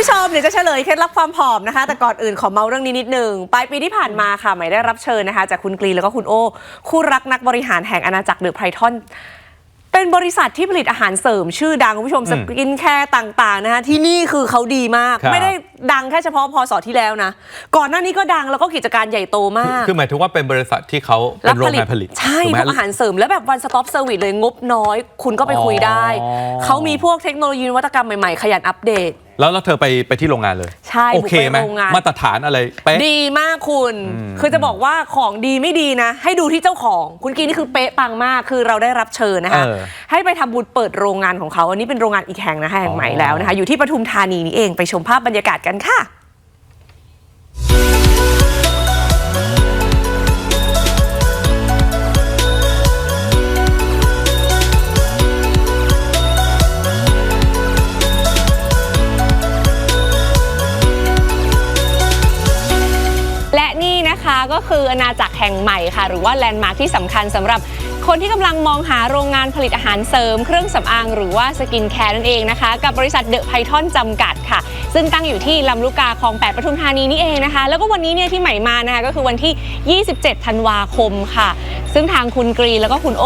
ผู้ชมเดี๋ยวจะเฉลยเคล็ดลับความผอมนะคะ แต่ก่อนอื่นขอเมาเรื่องนี้นิดหนึ่งปลายปีที่ผ่านมาค่ะใหม่ได้รับเชิญนะคะ จากคุณกรีนแล้วก็คุณโอ้คู่รักนักบริหารแห่งอาณาจักรเดอะไพทอนเป็นบริษัทที่ผลิตอาหารเสริมชื่อดังคุณผู้ชมอืสมกินแคร์ต่างๆนะคะที่นี่คือเขาดีมาก ครับ ไม่ได้ดังแค่เฉพาะพศที่แล้วนะ ก่อนหน้านี้ก็ดังแล้วก็กิจการใหญ่โตมาก คือหมายถึงว่าเป็นบริษัทที่เขาเป็นโรงงานผลิตใช่ถูกไหพมวกอาหารเสริมแล้วแบบวันสต็อปเซอร์วิสเลยงบน้อย คุณก็ไปคุยได้ อ๋อ เขามีพวกเทคโนโลยีนวัตกรรมใหม่ ๆ ขยันอัปเดต แล้วแล้วเธอไปไปที่โรงงานเลย ใช่โอเคไหมบุกไปโรงงาน มาตรฐานอะไรเป๊ะ ดีมากคุณ อืม คือจะบอกว่าของดีไม่ดีนะ ให้ดูที่เจ้าของ คุณกีนี่คือเป๊ะปังมาก คือเราได้รับเชิญนะคะเออให้ไปทำบุญเปิดโรงงานของเขา อันนี้เป็นโรงงานอีกแห่งนะคะแห่งใหม่แล้วนะคะ อยู่ที่ปทุมธานีนี่เอง ไปชมภาพบรรยากาศกันค่ะและ ออาณาจักรแห่งใหม่ค่ะ หรือว่าแลนด์มาร์คที่สำคัญสำหรับคนที่กำลังมองหาโรงงานผลิตอาหารเสริม เครื่องสำอางหรือว่าสกินแคร์นั่นเองนะคะ กับบริษัทเดอะไพทอนจำกัดค่ะ ซึ่งตั้งอยู่ที่ลำลูกกาคลอง8ปทุมธานีนี่เองนะคะ แล้วก็วันนี้เนี่ยที่ใหม่มานะคะก็คือวันที่ 27 ธันวาคมค่ะ ซึ่งทางคุณกรีแล้วก็คุณโอ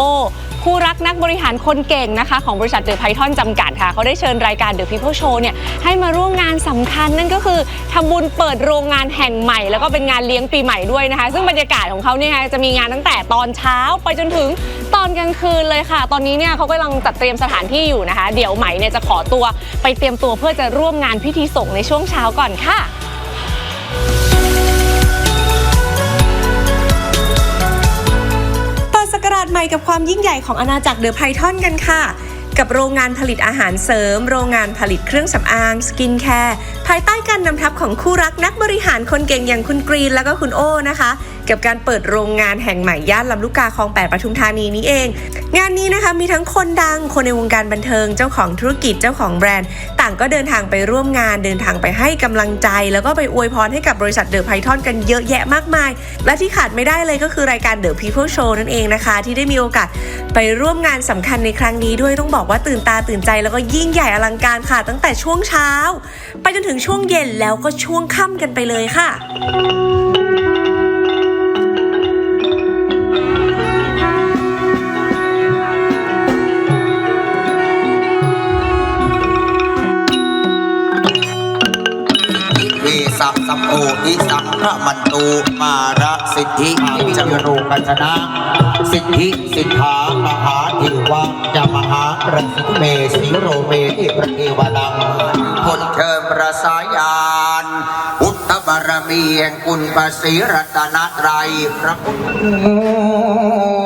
คู่รักนักบริหารคนเก่งนะคะ ของบริษัทเดอะไพทอนจำกัดค่ะ เขาได้เชิญรายการ The People Show เนี่ยให้มาร่วมงานสำคัญนั่นก็คือทำบุญเปิดโรงงานแห่งใหม่ แล้วก็เป็นงานเลี้ยงปีใหม่ด้วยนะคะ ซึ่งบรรยากาศของเขาเนี่ยจะมีงานตั้งแต่ตอนเช้าไปจนถึงตอนกลางคืนเลยค่ะ ตอนนี้เนี่ยเขากำลังจัดเตรียมสถานที่อยู่นะคะ เดี๋ยวใหม่เนี่ยจะขอตัวไปเตรียมตัวเพื่อจะร่วมงานพิธีส่งในช่วงเช้าก่อนค่ะ ดสใหม่กับความยิ่งใหญ่ของอาณาจักรเดอะไพทอนกันค่ะ กับโรงงานผลิตอาหารเสริม โรงงานผลิตเครื่องสำอาง สกินแคร์ ภายใต้การนำทัพของคู่รักนักบริหารคนเก่งอย่างคุณกรีน แล้วก็คุณโอ้นะคะกับการเปิดโรงงานแห่งใหม่ย่านลำลูกกาคลอง8ปทุมธานีนี้เอง งานนี้นะคะมีทั้งคนดังคนในวงการบันเทิง เจ้าของธุรกิจเจ้าของแบรนด์ ต่างก็เดินทางไปร่วมงานเดินทางไปให้กำลังใจ แล้วก็ไปอวยพรให้กับบริษัทเดอะไพทอนกันเยอะแยะมากมาย และที่ขาดไม่ได้เลยก็คือรายการ The People Show นั่นเองนะคะ ที่ได้มีโอกาสไปร่วมงานสำคัญในครั้งนี้ด้วยต้องบอกว่าตื่นตาตื่นใจแล้วก็ยิ่งใหญ่อลังการค่ะ ตั้งแต่ช่วงเช้า ไปจนถึงช่วงเย็นแล้วก็ช่วงค่ำกันไปเลยค่ะ สัมสัมโออิสัมพระมันตูมาระสิทธิจังโรกัญชนะสิทธิสิทธามหาเทวะจะมหาประสิทธิเมสีโรเมติประเทวนังพลเชิญประสายานพุทธบารมีแห่งคุณประสีรัตนตรัยพระพุทธ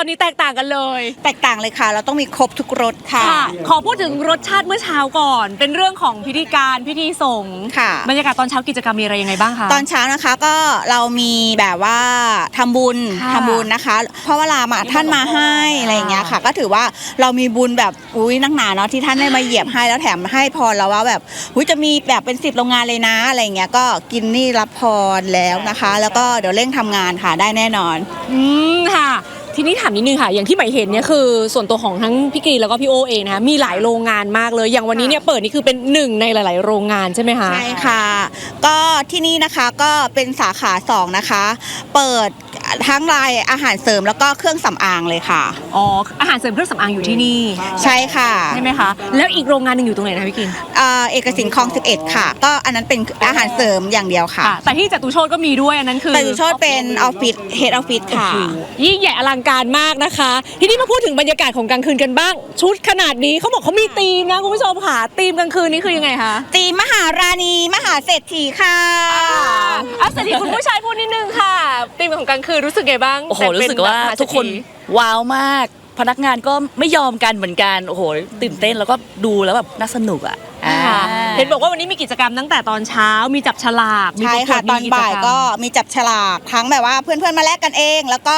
ตอนนี้แตกต่างกันเลย แตกต่างเลยค่ะ เราต้องมีครบทุกรสค่ะ ค่ะ ขอพูดถึงรสชาติเมื่อเช้าก่อน เป็นเรื่องของพิธีการพิธีสงฆ์ค่ะ บรรยากาศตอนเช้ากิจกรรมมีอะไรยังไงบ้างคะ ตอนเช้านะคะก็เรามีแบบว่าทำบุญค่ะทำบุญนะคะ เพราะเวลามาท่านมาให้อะไรอย่างเงี้ยค่ะ ก็ถือว่าเรามีบุญแบบอุ้ยนักหนาเนาะที่ท่านได้มาเหยียบให้แล้วแถมให้พรเราว่าแบบอุ้ยจะมีแบบเป็นสิบโรงงานเลยนะอะไรอย่างเงี้ยก็กินนี่รับพรแล้วนะคะ แล้วก็เดี๋ยวเร่งทำงานค่ะได้แน่นอน อืมค่ะ ทีนี้ถามนิดนึงค่ะ อย่างที่หมายเห็นเนี่ยคือส่วนตัวของทั้งพี่กรีนแล้วก็พี่โอเองนะคะมีหลายโรงงานมากเลย อย่างวันนี้เนี่ยเปิดนี่คือเป็นหนึ่งในหลาย ๆ โรงงานใช่ไหมคะ ใช่ค่ะ ก็ที่นี่นะคะก็เป็นสาขาสองนะคะ เปิด ทั้งรายอาหารเสริมแล้วก็เครื่องสำอางเลยค่ะ อ๋ออาหารเสริมเครื่องสำอางอยู่ที่นี่ใช่ค่ะใช่ไหมคะแล้วอีกโรงงานหนึ่งอยู่ตรงไหนนะพี่กรีนเอ่อเอกสินคลอง 11 ค่ะ ก็อันนั้นเป็นอาหารเสริมอย่างเดียวค่ะค่ะแต่ที่จตุโชตก็มีด้วยอันนั้นคือแต่สุโชตเป็นออฟฟิศเฮดออฟฟิศค่ะ ยิ่งใหญ่อลังการมากนะคะ ทีนี้มาพูดถึงบรรยากาศของกลางคืนกันบ้าง ชุดขนาดนี้เขาบอกเขามีธีมนะคุณผู้ชมค่ะธีมกลางคืนนี้คือยังไงคะตีมมหาราณีมหาเศรษฐีค่ะ อะสวัสดีคุณผู้ชายพูดนิดนึงค่ะธีมของกลางคืนรู้สึกไงบ้างโอ้โหแต่เป็นรู้สึกว่าแบบมหเศรษฐีทุกคนว้าวมาก พนักงานก็ไม่ยอมกันเหมือนกันโอ้โหตื่นเต้นแล้วก็ดูแล้วแบบน่าสนุกอะค่ะอ่าเห็นบอกว่าวันนี้มีกิจกรรมตั้งแต่ตอนเช้ามีจับฉลากมีใช่ประกวค่ะดตอนมีจบ่ายรรมก็มีจับฉลากทั้งแบบว่าเพื่อนๆมาแลกกันเอง แล้วก็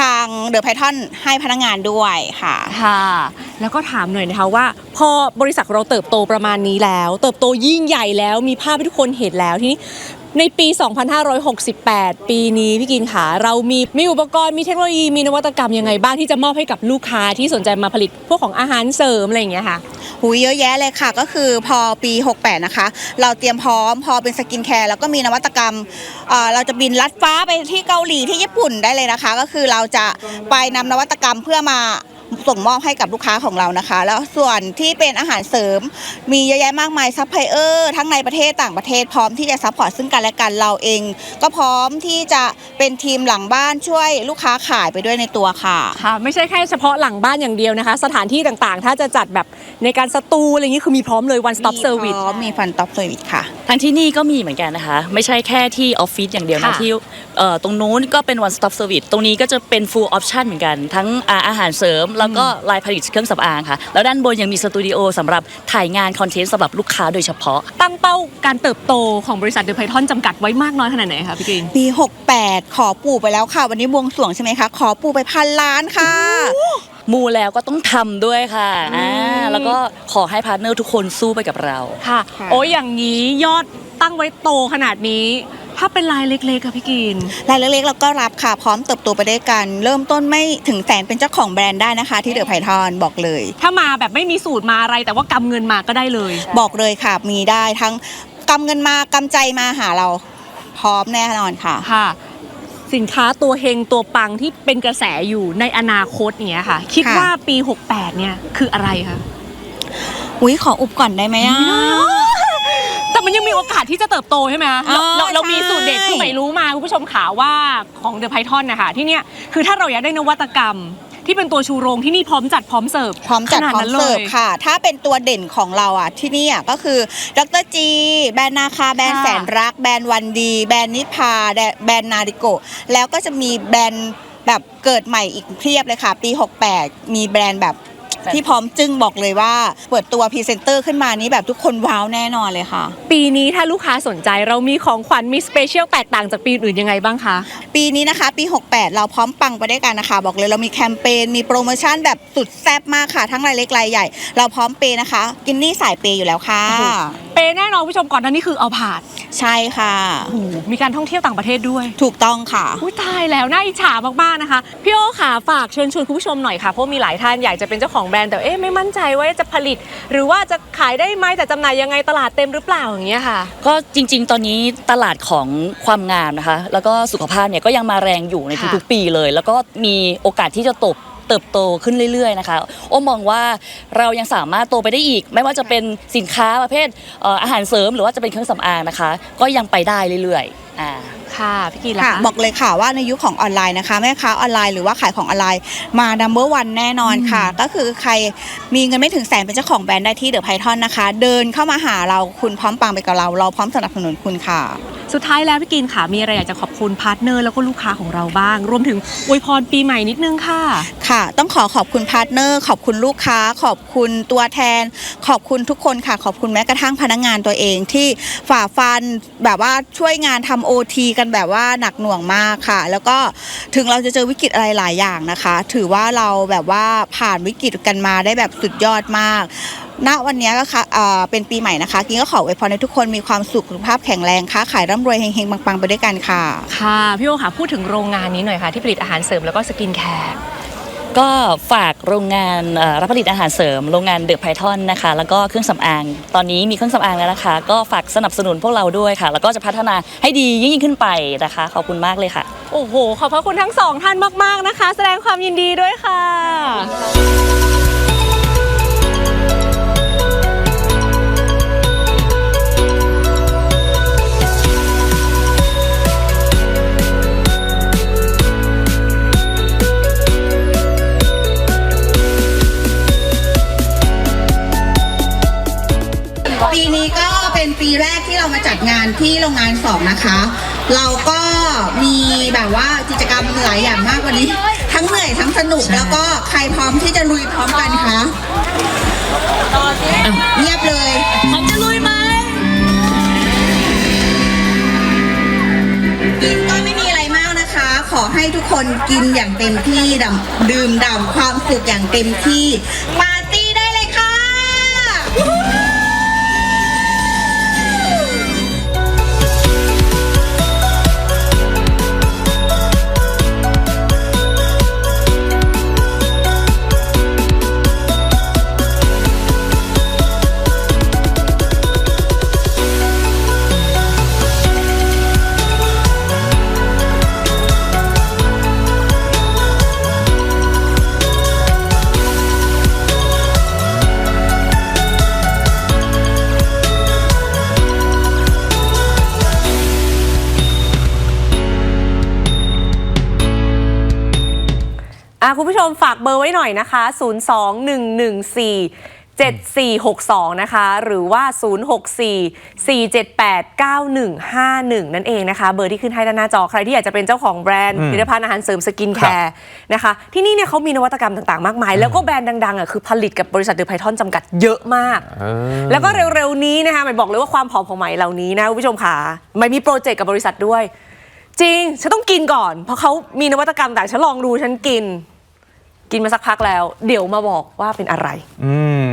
ทางเดอะไพทอนให้พนักงานด้วยค่ะ ค่ะ แล้วก็ถามหน่อยนะคะว่า พอบริษัทเราเติบโตประมาณนี้แล้ว เติบโตยิ่งใหญ่แล้วมีภาพให้ทุกคนเห็นแล้วทีนี้ ในปี 2568 ปีนี้พี่กินค่ะเรามีมีอุปกรณ์มีเทคโนโลยีมีนวัตกรรมยังไงบ้างที่จะมอบให้กับลูกค้าที่สนใจมาผลิตพวกของอาหารเสริมอะไรอย่างเงี้ยค่ะ หูยเยอะแยะเลยค่ะ ก็คือพอปี 68 นะคะ เราเตรียมพร้อมพอเป็นสกินแคร์แล้วก็มีนวัตกรรมเอ่อเราจะบินลัดฟ้าไปที่เกาหลีที่ญี่ปุ่นได้เลยนะคะ ก็คือเราจะไปนำนวัตกรรมเพื่อมา ส่งมอบให้กับลูกค้าของเรานะคะ แล้วส่วนที่เป็นอาหารเสริม มีเยอะแยะมากมายซัพพลายเออร์ทั้งในประเทศต่างประเทศพร้อมที่จะซัพพอร์ตซึ่งกันและกันเราเอง ก็พร้อมที่จะเป็นทีมหลังบ้านช่วยลูกค้าขายไปด้วยในตัวค่ะ ค่ะไม่ใช่แค่เฉพาะหลังบ้านอย่างเดียวนะคะ สถานที่ต่างๆ ถ้าจะจัดแบบในการสตูอะไรอย่างนี้คือมีพร้อมเลย one stop มี service พร้อมมีฟันต็อปเซอร์วิสค่ะทางที่นี่ก็มีเหมือนกันนะคะ ไม่ใช่แค่ที่ออฟฟิศอย่างเดียวนะค่ะ ที่เอ่อตรงนู้นก็เป็น one stop service ตรงนี้ก็จะเป็น full option เหมือนกัน ทั้งอาอาหารเสริม แล้วก็ลายผลิตเครื่องสำอางค่ะ แล้วด้านบนยังมีสตูดิโอสำหรับถ่ายงานคอนเทนต์สำหรับลูกค้าโดยเฉพาะ ตั้งเป้าการเติบโตของบริษัทเดอะไพทอนจำกัดไว้มากน้อยขนาดไหนคะพี่กรีน ปี 68 ขอปู่ไปแล้วค่ะ วันนี้บวงสรวงใช่ไหมคะ ขอปู่ไปพันล้านค่ะ มูแล้วก็ต้องทำด้วยค่ะอ่าแล้วก็ขอให้พาร์ทเนอร์ทุกคนสู้ไปกับเรา ค่ะ ค่ะ โอ้ยอย่างนี้ยอดตั้งไว้โตขนาดนี้ ถ้าเป็นลายเล็กๆค่ะพี่กรีนรายเล็กๆเราก็รับค่ะ พร้อมเติบโตไปได้วยกัน เริ่มต้นไม่ถึงแสนเป็นเจ้าของแบรนด์ได้นะคะ ที่เดอะไพทอนบอกเลย ถ้ามาแบบไม่มีสูตรมาอะไร แต่ว่ากำเงินมาก็ได้เลย บอกเลยค่ะมีได้ทั้งกำเงินมากำใจมาหาเรา พร้อมแน่นอนค่ะ ค่ะ สินค้าตัวเฮงตัวปังที่เป็นกระแสอยู่ในอนาคตเนี้ยค่ะ คิดค่ะ ว่าปี 68 เนี่ยคืออะไรคะอุ้ยขออุบก่อนได้ไหมอะ แต่มันยังมีโอกาสที่จะเติบโตใช่ไหมคะอ๋อเราเราเรามีใช่สูตรเด็ดคือไม่รู้มาคุณผู้ชมขาว่าของเดอะไพทอนนะคะที่เนี่ยคือถ้าเราอยากได้นวัตกรรม ที่เป็นตัวชูโรงที่นี่พร้อมจัดพร้อมเสิร์ฟพร้อมจัดขนาพร้อมนั้นลเสิร์ฟยค่ะ ถ้าเป็นตัวเด่นของเราอะที่นี่อะก็คือดรจี แบรนด์นาคาแบรนด์ค่ะแสนรัก แบรนด์วันดี แบรนด์นิพาแบรนด์นาริโกแล้วก็จะมีแบรนด์แบบเกิดใหม่อีกเพียบเลยค่ะ ปี 68 มีแบรนด์แบบ ที่พร้อมจึงบอกเลยว่า เปิดตัวพรีเซนเตอร์ขึ้นมานี้แบบทุกคนว้าวแน่นอนเลยค่ะ ปีนี้ถ้าลูกค้าสนใจเรามีของขวัญมีสเปเชียลแตกต่างจากปีอื่นยังไงบ้างคะ ปีนี้นะคะ ปี 68 เราพร้อมปังไปด้วยกันนะคะ บอกเลยเรามีแคมเปญมีโปรโมชั่นแบบสุดแซ่บมากค่ะ ทั้งรายเล็กรายใหญ่ เราพร้อมเปย์นะคะ กินนี่สายเปย์อยู่แล้วค่ะโอ้โหเปแน่นอนผู้ชมก่อนหนั้านนี่คือเอาผาดใช่ค่ะโอ้โหมีการท่องเที่ยวต่างประเทศด้วย ถูกต้องค่ะอุ้ยตายแล้วน่าอิจฉามากๆนะคะพี่โอค่ะฝากเชิญชวนคุณผู้ชมหน่อยค่ะเพราะมีหลายท่านอยากจะเป็นเจ้าของแบรนด์แต่เอ๊ะไม่มั่นใจว่าจะผลิต หรือว่าจะขายได้ไหมแต่จำหน่ายยังไงตลาดเต็มหรือเปล่าอย่างเงี้ยค่ะ ก็จริง ๆ ตอนนี้ตลาดของความงามนะคะ แล้วก็สุขภาพเนี่ยก็ยังมาแรงอยู่ในค่ะทุกๆปีเลย แล้วก็มีโอกาสที่จะโตบเติบโตขึ้นเรื่อยๆนะคะโอ้มองว่าเรายังสามารถโตไปได้อีก ไม่ว่าจะเป็นสินค้าประเภทเอ่ออาหารเสริม หรือว่าจะเป็นเครื่องสำอางนะคะ ก็ยังไปได้เรื่อยๆ อ่าค่ะพี่กีละค่ะคะ บอกเลยค่ะว่าในยุคของออนไลน์นะคะแม่ค้าออนไลน์หรือว่าขายของออนไลน์มาดัมเบอร์วันแน่นอนค่ะ ก็คือใครมีเงินไม่ถึงแสนเป็นเจ้าของแบรนด์ได้ที่เดอะไพทอนนะคะ เดินเข้ามาหาเราคุณพร้อมปังไปกับเรา เราพร้อมสนับสนุนคุณค่ะ สุดท้ายแล้วพี่กินค่ะมีอะไรอยากจะขอบคุณพาร์ทเนอร์แล้วก็ลูกค้าของเราบ้าง รวมถึงอวยพรปีใหม่นิดนึงค่ะ ค่ะ ต้องขอขอบคุณพาร์ทเนอร์ ขอบคุณลูกค้า ขอบคุณตัวแทน ขอบคุณทุกคนค่ะ ขอบคุณแม้กระทั่งพนักงานตัวเองที่ฝ่าฟันแบบว่าช่วยงานทำโอทีกันแบบว่าหนักหน่วงมากค่ะ แล้วก็ถึงเราจะเจอวิกฤตอะไรหลายอย่างนะคะ ถือว่าเราแบบว่าผ่านวิกฤตกันมาได้แบบสุดยอดมาก ณวันนี้ก็ค่ะเอ่อเป็นปีใหม่นะคะกินก็ขออวยพรให้ทุกคนมีความสุขสุขภาพแข็งแรงค้าขายร่ำรวยเฮงๆปังๆไปด้วยกันค่ะ ค่ะ พี่โอค่ะพูดถึงโรงงานนี้หน่อยค่ะ ที่ผลิตอาหารเสริมแล้วก็สกินแคร์ก็ฝากโรงงานเอ่อรับผลิตอาหารเสริม โรงงานเดอะไพทอนนะคะ แล้วก็เครื่องสำอาง ตอนนี้มีเครื่องสำอางแล้วนะคะ ก็ฝากสนับสนุนพวกเราด้วยค่ะ แล้วก็จะพัฒนาให้ดียิ่งๆขึ้นไปนะคะ ขอบคุณมากเลยค่ะ โอ้โห ขอบพระคุณทั้งสองท่านมาก ๆนะคะ แสดงความยินดีด้วยค่ะ แรกที่เรามาจัดงานที่โรงงานสองนะคะ เราก็มีแบบว่ากิจกรรมหลายอย่างมากวันนี้ ทั้งเหนื่อยทั้งสนุกแล้วก็ใครพร้อมที่จะลุยพร้อมกันคะเงียบเลยพร้อมจะลุยไหมกินก็ไม่มีอะไรมากนะคะ ขอให้ทุกคนกินอย่างเต็มที่ดำดื่มด่ำความสุขอย่างเต็มที่ คุณผู้ชมฝากเบอร์ไว้หน่อยนะคะ 02114 7462 นะคะ หรือว่า 064 478 9151 นั่นเองนะคะ เบอร์ที่ขึ้นให้ด้านหน้าจอใครที่อยากจะเป็นเจ้าของแบรนด์อืมผลิตภัณฑ์อาหารเสริมสกินแคครัร์บนะคะ ที่นี่เนี่ยเขามีนวัตกรรมต่างๆ มากมาย แล้วก็แบรนด์ดังๆอะคือผลิตกับบริษัทเดอะไพทอนจำกัดเยอะมากเออแล้วก็เร็วๆนี้นะคะหมายบอกเลยว่าความผอมของไหมเหล่านี้นะคุณผู้ชมค่ะหมายมีโปรเจกต์กับบริษัทด้วย จริงฉันต้องกินก่อน เพราะเขามีนวัตกรรมแต่ฉันลองดูฉันกิน กินมาสักพักแล้ว เดี๋ยวมาบอกว่าเป็นอะไร อืม